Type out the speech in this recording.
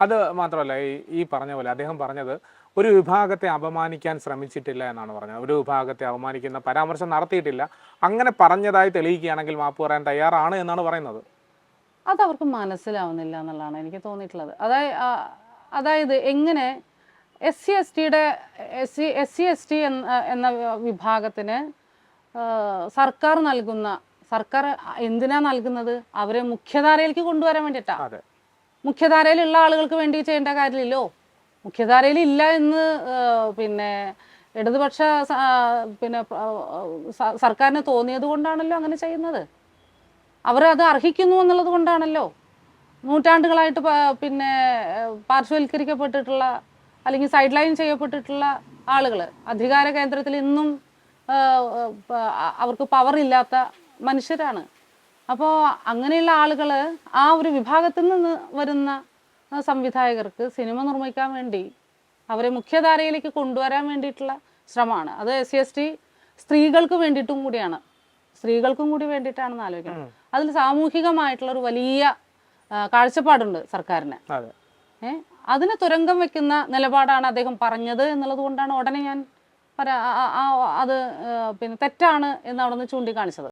അത് മാത്രമല്ല ഈ ഈ പറഞ്ഞ പോലെ അദ്ദേഹം പറഞ്ഞത് ഒരു വിഭാഗത്തെ അപമാനിക്കാൻ ശ്രമിച്ചിട്ടില്ല എന്നാണ് പറഞ്ഞത്. ഒരു വിഭാഗത്തെ അപമാനിക്കുന്ന പരാമർശം നടത്തിയിട്ടില്ല. അങ്ങനെ പറഞ്ഞതായി തെളിയിക്കുകയാണെങ്കിൽ മാപ്പ് പറയാൻ തയ്യാറാണ് എന്നാണ് പറയുന്നത്. അത് അവർക്ക് മനസ്സിലാവുന്നില്ല എന്നുള്ളതാണ് എനിക്ക് തോന്നിയിട്ടുള്ളത്. അതായത് അതായത് എങ്ങനെ എസ് സി എസ് ടിയുടെ S C S C S T എന്ന വിഭാഗത്തിന് സർക്കാർ നൽകുന്ന സർക്കാർ എന്തിനാ നൽകുന്നത്? അവരെ മുഖ്യധാരയിലേക്ക് കൊണ്ടുവരാൻ വേണ്ടിയിട്ടാണ് മുഖ്യധാരയിലുള്ള ആളുകൾക്ക് വേണ്ടി ചെയ്യേണ്ട കാര്യമില്ലല്ലോ. മുഖ്യധാരയിൽ ഇല്ല എന്ന് പിന്നെ ഇടതുപക്ഷ പിന്നെ സർക്കാരിന് തോന്നിയത് കൊണ്ടാണല്ലോ അങ്ങനെ ചെയ്യുന്നത്. അവർ അത് അർഹിക്കുന്നു എന്നുള്ളത് കൊണ്ടാണല്ലോ. നൂറ്റാണ്ടുകളായിട്ട് പിന്നെ പാർശ്വവൽക്കരിക്കപ്പെട്ടിട്ടുള്ള അല്ലെങ്കിൽ സൈഡ് ലൈൻ ചെയ്യപ്പെട്ടിട്ടുള്ള ആളുകൾ അധികാര കേന്ദ്രത്തിൽ ഇന്നും അവർക്ക് പവർ ഇല്ലാത്ത മനുഷ്യരാണ്. അപ്പോൾ അങ്ങനെയുള്ള ആളുകൾ ആ ഒരു വിഭാഗത്തിൽ നിന്ന് വരുന്ന സംവിധായകർക്ക് സിനിമ നിർമ്മിക്കാൻ വേണ്ടി അവരെ മുഖ്യധാരയിലേക്ക് കൊണ്ടുവരാൻ വേണ്ടിയിട്ടുള്ള ശ്രമമാണ്. അത് എസ് സി എസ് ടി സ്ത്രീകൾക്ക് വേണ്ടിയിട്ടും കൂടിയാണ്. സ്ത്രീകൾക്കും കൂടി വേണ്ടിയിട്ടാണെന്ന് ആലോചിക്കണം. അതിൽ സാമൂഹികമായിട്ടുള്ള ഒരു വലിയ കാഴ്ചപ്പാടുണ്ട് സർക്കാരിന്. അതെ. ഏ? അതിന് തുരങ്കം വെക്കുന്ന നിലപാടാണ് അദ്ദേഹം പറഞ്ഞത് എന്നുള്ളത് കൊണ്ടാണ് ഉടനെ ഞാൻ അത് പിന്നെ തെറ്റാണ് എന്ന് അവിടെ നിന്ന് ചൂണ്ടിക്കാണിച്ചത്.